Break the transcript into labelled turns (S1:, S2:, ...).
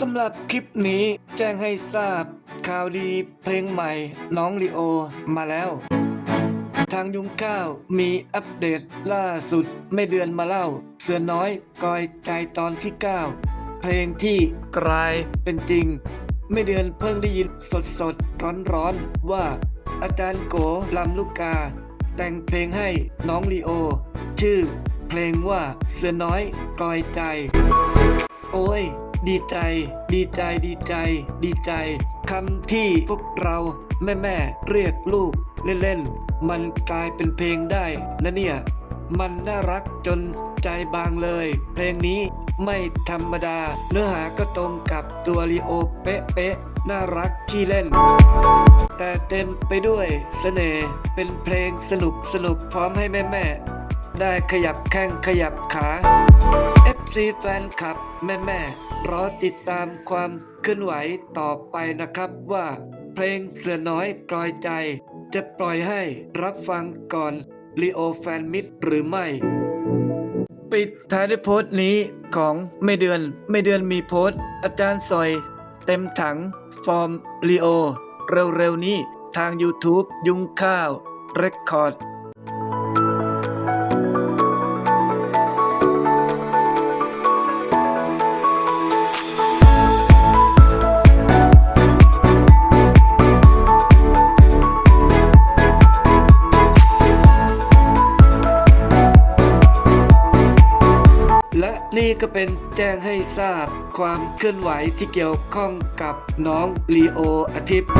S1: สำหรับคลิปนี้แจ้งให้ทราบข่าวดีเพลงใหม่น้องลีโอมาแล้ว ทางยุงข้าวมีอัปเดตล่าสุดไม่เดือนมาเล่า เสือน้อยกอยใจตอนที่ 9 เพลงที่กลายเป็นจริง ไม่เดือนเพิ่งได้ยินสดสดร้อนร้อนว่า อาจารย์โกลำลูกกา แต่งเพลงให้น้องลีโอ ชื่อเพลงว่าเสือน้อยกลอยใจ โอ้ย ดีใจ ดีใจดีใจ ดีใจคำที่พวกเราแม่แม่เรียกลูกเล่นๆ มันกลายเป็นเพลงได้นะเนี่ย มันน่ารักจนใจบางเลย เพลงนี้ไม่ธรรมดา เนื้อหาก็ตรงกับตัวลีโอเป๊ะๆ น่ารักขี้เล่น แต่เต็มไปด้วยเสน่ห์เป็นเพลงสนุกสนุกพร้อมให้แม่แม่ได้ขยับแข้งขยับขา FC แฟนคลับแม่แม่ รอติดตามความเคลื่อนไหวต่อไปนะครับว่าเพลงเสือน้อยกลอยใจ จะปล่อยให้รับฟังก่อนลีโอแฟนมิดหรือไม่ ปิดท้ายด้วยโพสต์นี้ของไม่เดือนไม่เดือนมีโพสต์ อาจารย์ซอย เต็มถัง ฟอร์มลีโอ เร็วๆนี้ทาง YouTube ยุงข้าว เรคคอร์ด นี่ก็เป็นแจ้งให้ทราบความเคลื่อนไหวที่เกี่ยวข้องกับน้องลีโออาทิตย์